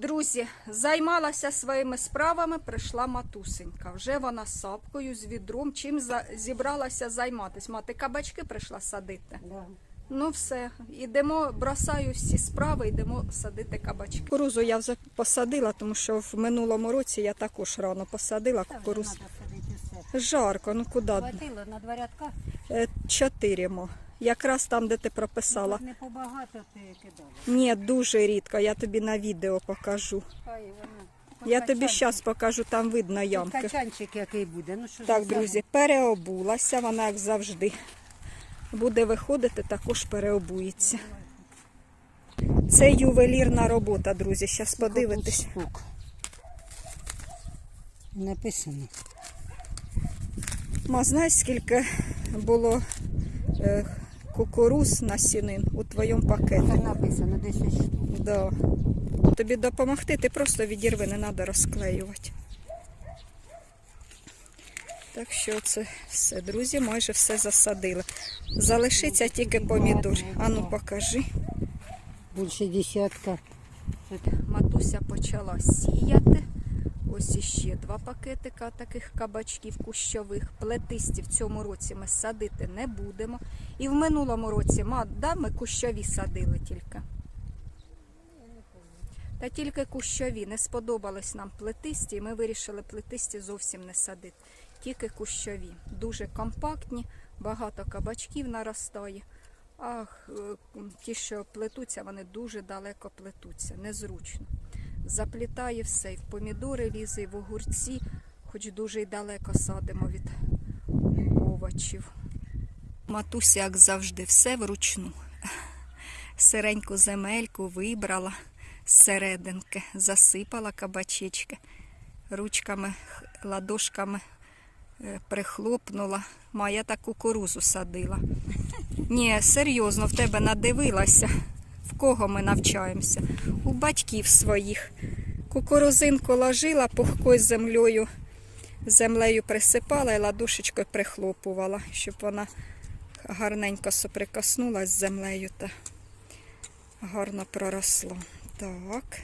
Друзі, займалася своїми справами, прийшла матусенька. Вже вона з сапкою, з відром. Чим за... зібралася займатися? Мати кабачки прийшла садити. Да. Ну все, ідемо, бросаю всі справи, йдемо садити кабачки. Кукурузу я вже посадила, тому що в минулому році я також рано посадила кукурузу. Жарко, ну куди? Хватило на два рядка, Е, Чотири. Якраз там, де ти прописала. не побагато ти кидала. Ні, дуже рідко. Я тобі на відео покажу. Хай. Я тобі зараз покажу, там видно ямки. Качанчик який буде. Ну, що Так, друзі, переобулася, вона як завжди. Буде виходити, також переобується. Це ювелірна робота, друзі. Зараз штук? Написано. Ма, знаєш, скільки було е, кукуруз насінин у твоєму пакеті? Так написано 10 штук. Да. Тобі допомогти, ти просто відірви, не треба розклеювати. Так що це все, друзі, майже все засадили. Залишиться тільки помідор. Ану, покажи. Більше десятка. Матуся почала сіяти. Ось іще два пакетика таких кабачків кущових. Плетисті в цьому році ми садити не будемо. І в минулому році да, ми кущові садили тільки. Та тільки кущові. Не сподобались нам плетисті, і ми вирішили плетисті зовсім не садити. Тільки кущові. Дуже компактні, багато кабачків наростає. Ах, е, ті, що плетуться, вони дуже далеко плетуться, незручно. Заплітає все, і в помідори лізе, і в огурці, хоч дуже й далеко садимо від овочів. Матуся, як завжди, все вручну. Сиреньку земельку вибрала з серединки, засипала кабачечки, ручками, ладошками е, прихлопнула. Ма, я так кукурузу садила. Ні, серйозно, в тебе надивилася. В кого ми навчаємося? У батьків своїх. Кукурузинку ложила пухкою землею, землею присипала і ладошечкою прихлопувала, щоб вона гарненько соприкоснулась з землею та гарно проросло. Так.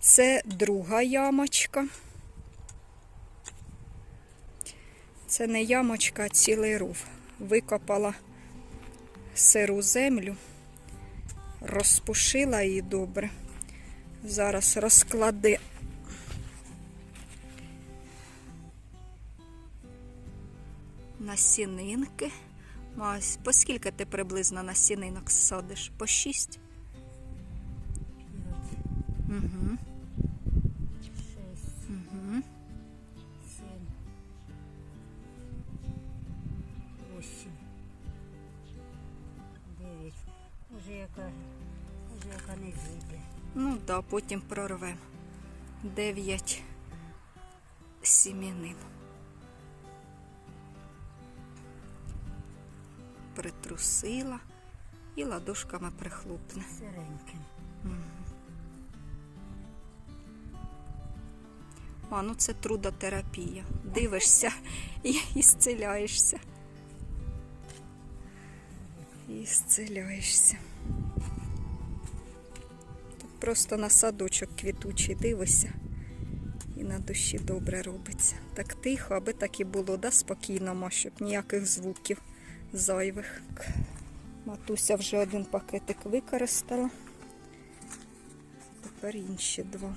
Це друга ямочка. Це не ямочка, а цілий ров. Викопала сиру землю, розпушила її добре. Зараз розклади. Насінинки. Ось, по скільки ти приблизно насінинок садиш? По шість? Зійде. Ну так, да, потім прорвемо. Дев'ять сімінин. Притрусила і ладошками прихлопне. Сиреньким. А, ну це трудотерапія. Дивишся і, і зціляєшся. І зціляєшся. Просто на садочок квітучий дивишся. І на душі добре робиться. Так тихо, аби так і було, да, спокійно, ма, щоб ніяких звуків зайвих. Матуся вже один пакетик використала. Тепер інші два.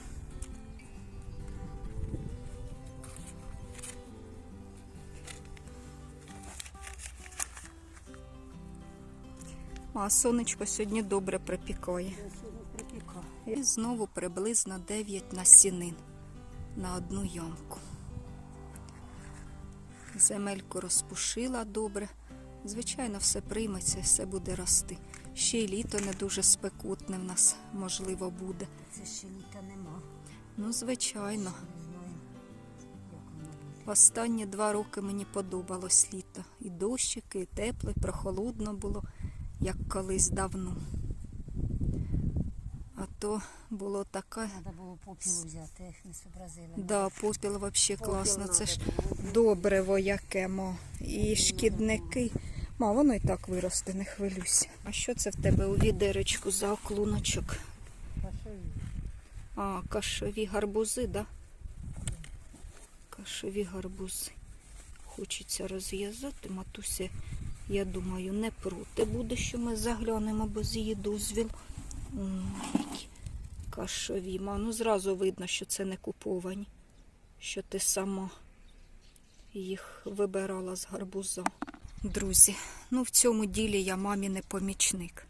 А сонечко сьогодні добре припікає. І знову приблизно 9 насінин на одну ямку. Земельку розпушила добре. Звичайно, все прийметься, все буде рости. Ще й літо не дуже спекутне в нас, можливо, буде. Це ще літа нема. Ну, звичайно. Останні два роки мені подобалось літо. І дощики, і тепло, і прохолодно було, як колись давно. То було таке. Треба було попілу взяти, їх не зобразила. Да, попіл взагалі класно. Це ж добриво яке, мо. І шкідники. Ма, воно і так виросте, не хвилюйся. А що це в тебе у відеречку за оклуночок? Пашові. А, кашові гарбузи, да? Кашові гарбузи. Хочеться розв'язати. Матуся, я думаю, не проти буде, що ми заглянемо без її дозвіл. М, які Кашові. Ма, ну зразу видно, що це не куповані. Що ти сама їх вибирала з гарбуза. Друзі, ну в цьому ділі я мамі не помічник.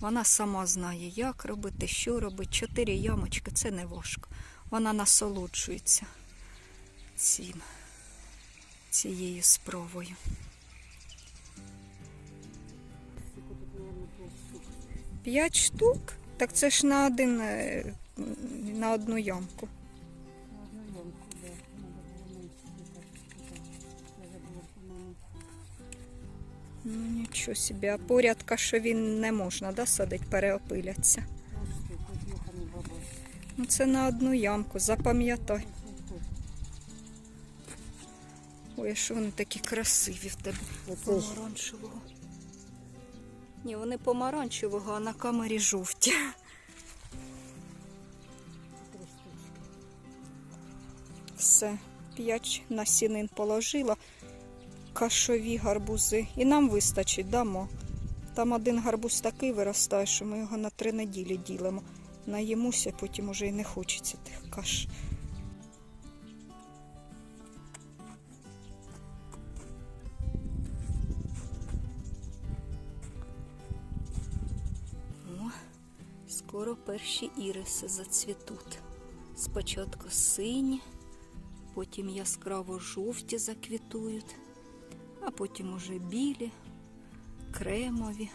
Вона сама знає, як робити, що робити. Чотири ямочки це не важко. Вона насолоджується цим, цією справою. П'ять штук? Так це ж на один е, на одну ямку. На одну ямку, да. Надо було менше тільки. Я забула, по-моєму. Ну, нічого собі. А поряд кашові не можна, да, садить, переопиляться. Ну це на одну ямку, запам'ятай. Ой, а що вони такі красиві в тебе. Помаранчевого. Ні, вони помаранчевого, а на камері жовті. Все, п'ять насінин положила, кашові гарбузи. І нам вистачить, дамо. Там один гарбуз такий виростає, що ми його на три неділі ділимо. Наїмося, потім уже і не хочеться тих каш. Перші іриси зацвітуть. Спочатку сині, потім яскраво жовті заквітують, а потім уже білі, кремові,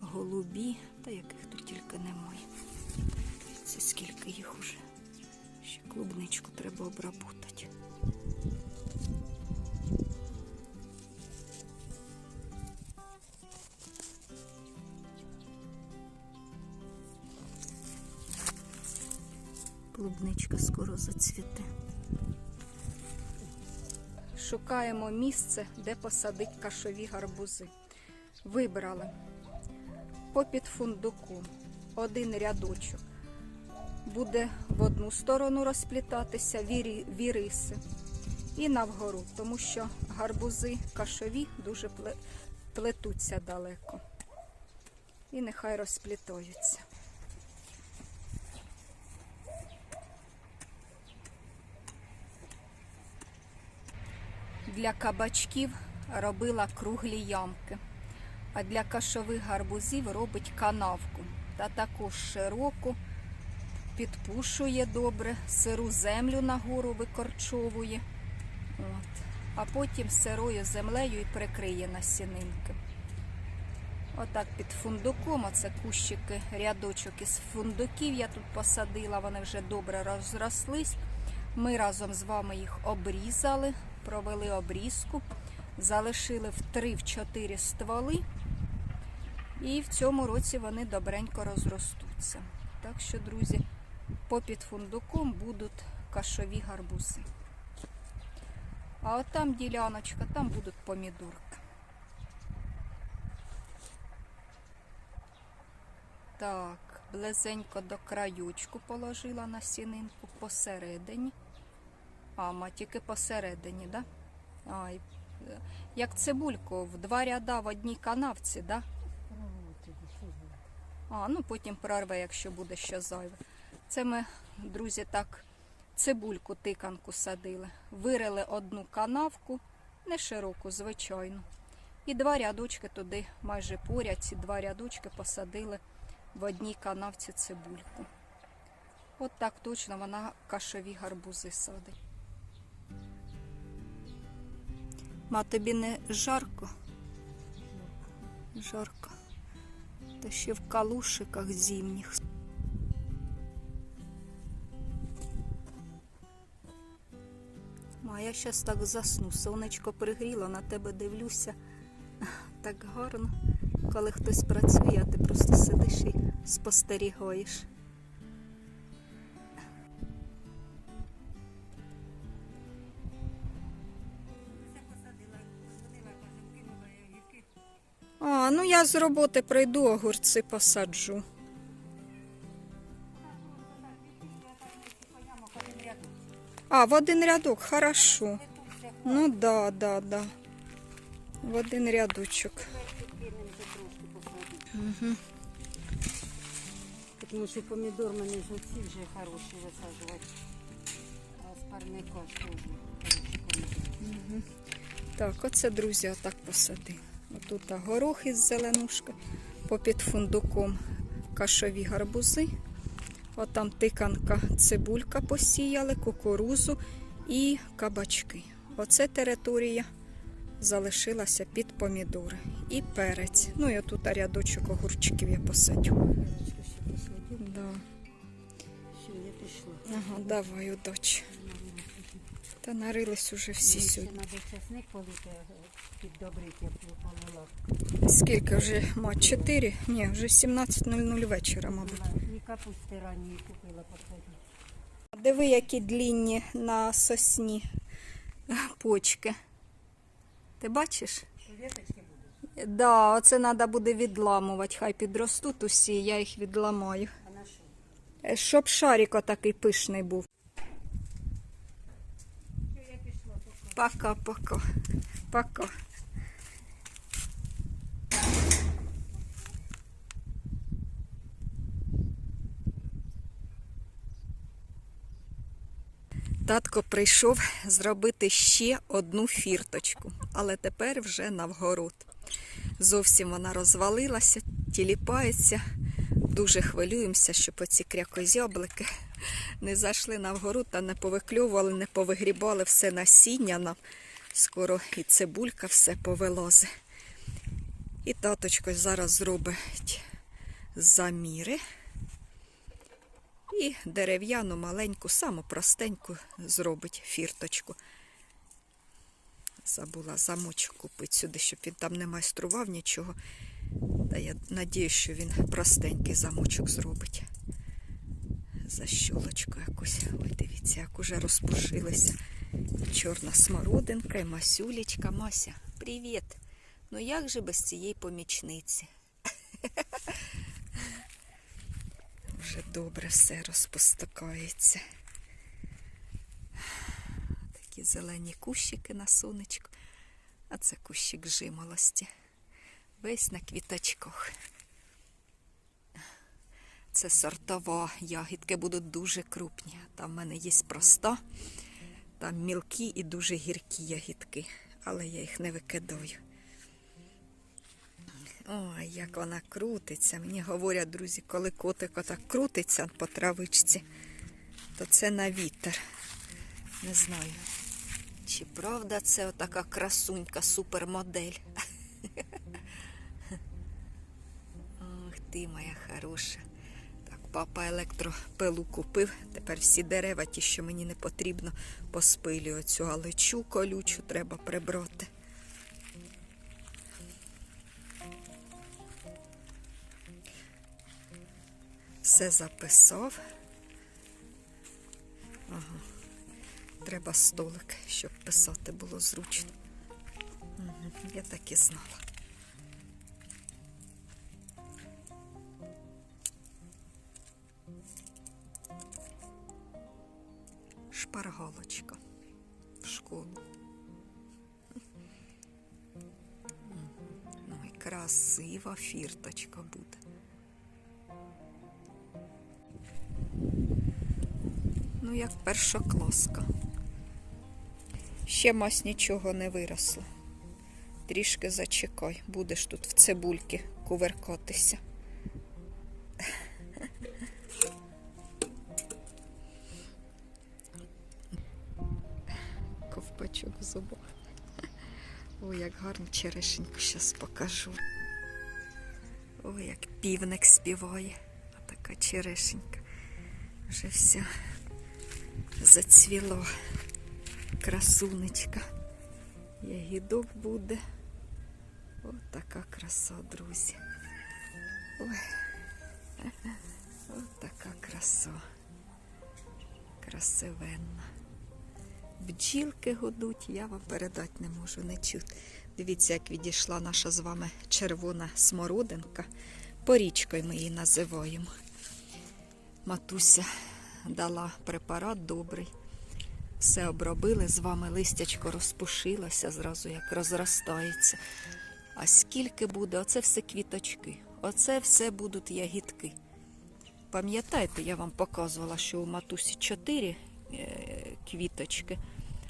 голубі, та яких тут тільки немає. Це скільки їх уже. Ще клубничку треба обработати. Клубничка скоро зацвіте. Шукаємо місце, де посадити кашові гарбузи. Вибрали попід фундуком один рядочок. Буде в одну сторону розплітатися вірі, віриси і навгору, тому що гарбузи кашові дуже плетуться далеко. І нехай розплітаються. Для кабачків робила круглі ямки, а для кашових гарбузів робить канавку та також широку, підпушує добре, сиру землю нагору викорчовує. От. А потім сирою землею і прикриє насінинки. Отак під фундуком, оце кущики, рядочок із фундуків я тут посадила, вони вже добре розрослись. Ми разом з вами їх обрізали, провели обрізку, залишили в 3-4 стволи. І в цьому році вони добренько розростуться. Так що, друзі, попід фундуком будуть кашові гарбузи. А от там діляночка, там будуть помідорки. Так, близенько до краючку положила насінинку посередині. А, ма тільки посередині, да? Ай, е, як цибульку в два ряда в одній канавці, да? А, ну потім прорве, якщо буде що зайве. Це ми, друзі, так цибульку тиканку садили. Вирили одну канавку, не широку, звичайно. І два рядочки туди, майже поряд, ці два рядочки посадили в одній канавці цибульку. От так точно вона кашові гарбузи садить. Ма, тобі не жарко? Жарко. Та ще в калушиках зимніх. Ма, я щас так засну. Сонечко пригріло, на тебе дивлюся. Так гарно. Коли хтось працює, а ти просто сидиш і спостерігаєш. А, ну я з роботи прийду, огурці посаджу. А, в один рядок, хорошо. Ну да, да, да. В один рядочок. Угу. Тому що помідор мене ж оці вже хороші висаджувати. А з парника ж теж хороші помідори. Так, оце, друзі, отак посади. Отут горох із зеленушки, попід фундуком кашові гарбузи. Отам тиканка, цибулька посіяли, кукурузу і кабачки. Оце територія залишилася під помідори. І перець. Ну і отут рядочок огурчиків я посадю. Да. Ага, давай, удачі. Та нарились уже всі сьогодні. е. Скільки вже? Ма, 4? Ні, вже 17.00 вечора, мабуть. І капусти ранньої купила посадити. Диви, які длінні на сосні почки. Ти бачиш? Да, оце треба буде відламувати. Хай підростуть усі, я їх відламаю. Е, Щоб шарик отакий пишний був. Все, я пішла. пока. Пока-пока. Пока. Татко прийшов зробити ще одну фірточку, але тепер вже навгород. Зовсім вона розвалилася, тіліпається. Дуже хвилюємося, щоб оці крякозяблики не зайшли на вгору та не повикльовували, не повигрібали все насіння нам. Скоро і цибулька все повилозе. І таточко зараз зробить заміри. І дерев'яну маленьку, саму простеньку зробить фірточку. Забула замочок купити сюди, щоб він там не майстрував нічого. Та я надію, що він простенький замочок зробить. Защолочку якусь. Ой, дивіться, як уже розпушилася. Чорна смородинка і масюлечка. Мася, привіт! Ну як же без цієї помічниці? Вже добре все розпостакається. Такі зелені кущики на сонечку. А це кущик жимолості. Весь на квіточках. Це сортова. Ягідки будуть дуже крупні. Там в мене є проста, там мілкі і дуже гіркі ягідки, але я їх не викидаю. Ой, як вона крутиться. Мені говорять, друзі, коли котик отак крутиться по травичці, то це на вітер. Не знаю, чи правда це отака красунька, супермодель. Ох ти, моя хороша. Папа електропилу купив. Тепер всі дерева, ті, що мені не потрібно, поспилюю цю алечу колючу, треба прибрати. Все записав. Ага. Треба столик, щоб писати було зручно. Мгм, Я так і знала. Красива фірточка буде. Ну, як першокласка. Ще мась нічого не виросло. Трішки зачекай, будеш тут в цибульки кувиркатися. Ковпачок в зубах. Ой, як гарно черешеньку зараз покажу. Ой, як півник співає. А така черешенька. Вже вся зацвіла красунечка. Ягідок буде. Ось така краса, друзі. Ой. Ось така краса. Красивенна. Бджілки гудуть, я вам передати не можу, не чути. Дивіться, як відійшла наша з вами червона смородинка. Порічкою ми її називаємо. Матуся дала препарат добрий. Все обробили з вами, листячко розпушилося зразу, як розростається. А скільки буде? Оце все квіточки. Оце все будуть ягідки. Пам'ятаєте, я вам показувала, що у матусі 4 е, квіточки,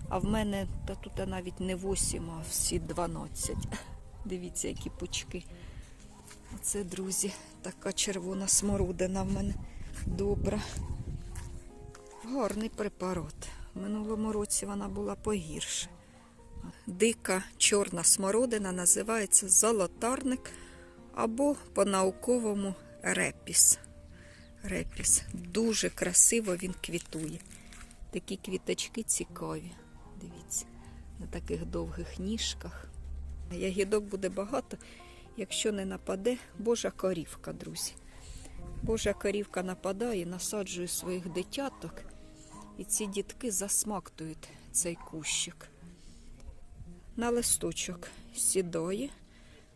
а в мене та тут навіть не 8, а всі 12. Дивіться, які пучки. Оце, друзі, така червона смородина в мене добра. Гарний препарат. В минулому році вона була погірше. Дика чорна смородина називається золотарник або по-науковому репіс. Репіс. Дуже красиво він квітує. Такі квіточки цікаві. На таких довгих ніжках. Ягідок буде багато, якщо не нападе Божа корівка, друзі. Божа корівка нападає, насаджує своїх дитяток, і ці дітки засмактують цей кущик. На листочок сідає,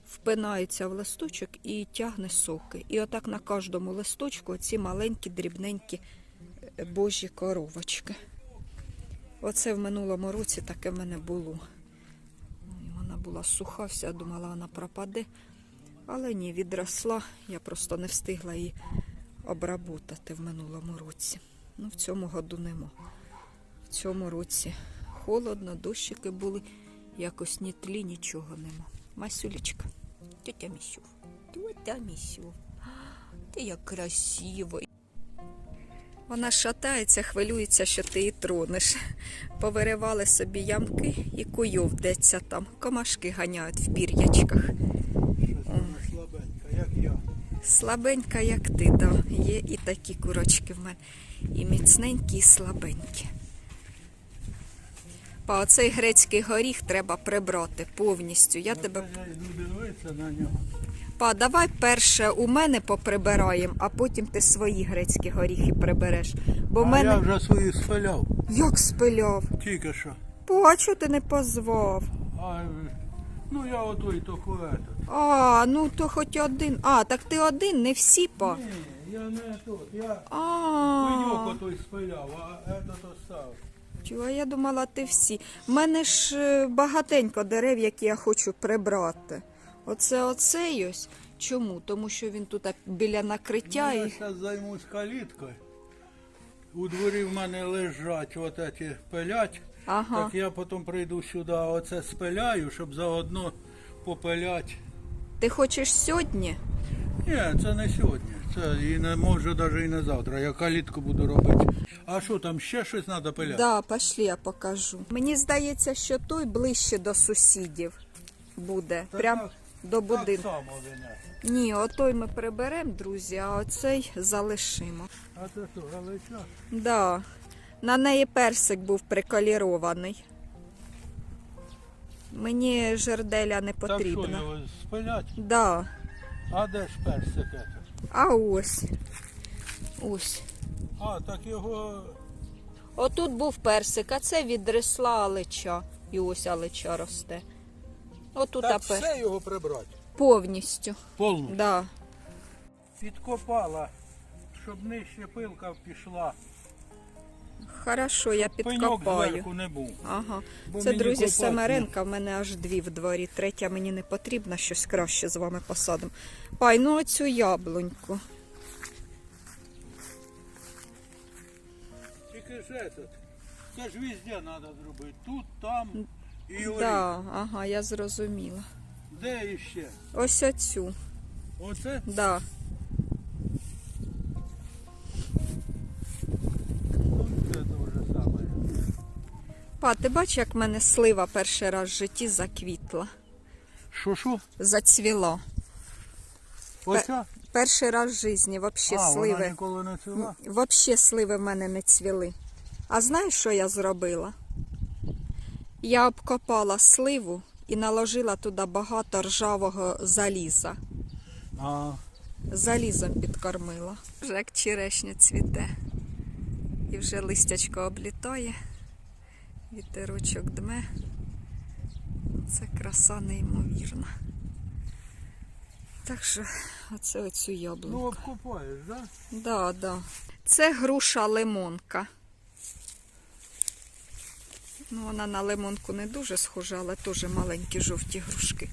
впинається в листочок і тягне соки. І отак на кожному листочку ці маленькі, дрібненькі е, божі коровочки. Оце в минулому році таке в мене було. Вона була суха, вся думала, вона пропаде. Але ні, відросла. Я просто не встигла її обработати в минулому році. Ну, в цьому году нема. В цьому році холодно, дощики були, якось ні тлі, нічого нема. Масюлечка, тетя Місю, тетя Місю, ти як красиво. Вона шатається, хвилюється, що ти її тронеш. Повиривали собі ямки і куйовдеться там. Комашки ганяють в пір'ячках. Слабенька, як я. Слабенька, як ти, да. Є і такі курочки в мене. І міцненькі, і слабенькі. Па, оцей грецький горіх треба прибрати повністю. Я тебе. Я йду дивитися на нього. Па, давай перше у мене поприбираємо, а потім ти свої грецькі горіхи прибереш. Бо А мене я вже свої спиляв, як спиляв. тільки що. Чого ти не позвав? А, ну я отой то этот. А, ну то хоч один. А, так ти один, не всі па. Ні, я не тут, я пеньок отой спиляв, а этот остав. Чого, я думала, ти всі. В мене ж е, багатенько дерев, які я хочу прибрати. Оце оцей ось. Чому? Тому що він тут біля накриття Ну, я і. зараз займусь каліткою. У дворі в мене лежать ці пилять. Ага. Так я потім прийду сюди, оце спиляю, щоб заодно попилять. Ти хочеш сьогодні? Ні, це не сьогодні. Це і не може навіть і не завтра. Я калітку буду робити. А що там ще щось треба пиляти? Да, пошли, я покажу. Мені здається, що той ближче до сусідів буде. Та Прям так- до Так само вине. Ні, отой ми приберемо, друзі, а оцей залишимо. А це що, галича? Да. На неї персик був приколірований. Мені жерделя не Так що його спилять? Да. А де ж персик? А ось. Ось. А, так його. Отут був персик, а це відросла алеча. І ось алеча росте. Отут Так апер. все його прибрати. Повністю. Повністю. Да. Підкопала, щоб нижче пилка пішла. Хорошо, я Пеньок підкопаю. зверху не був. Ага. Бо Це, мені друзі, копати Семеренка, в мене аж дві в дворі. Третя мені не потрібна, щось краще з вами посадимо. Пай, ну оцю яблуньку. Тільки ж этот. Це ж везде треба зробити. Тут, там і. Да, ага, я зрозуміла. Де іще? Ось оцю. Оце? Да. Це те вже саме. Па, ти бачиш, як в мене слива перший раз в житті заквітла, Що що? зацвіла. Оця? Перший раз в житті взагалі а, вона сливи. ніколи не цвіла? Взагалі сливи в мене не цвіли. А знаєш, що я зробила? Я обкопала сливу і наложила туди багато ржавого заліза. А, Залізом підкормила. Вже як черешня цвіте. І вже листячко облітає, вітерочок дме. Це краса неймовірна. Так що, оце оцю яблуку. ну обкопаєш, так? Да? Да, да. Це груша лимонка. Ну, вона на лимонку не дуже схожа, але теж маленькі жовті грушки.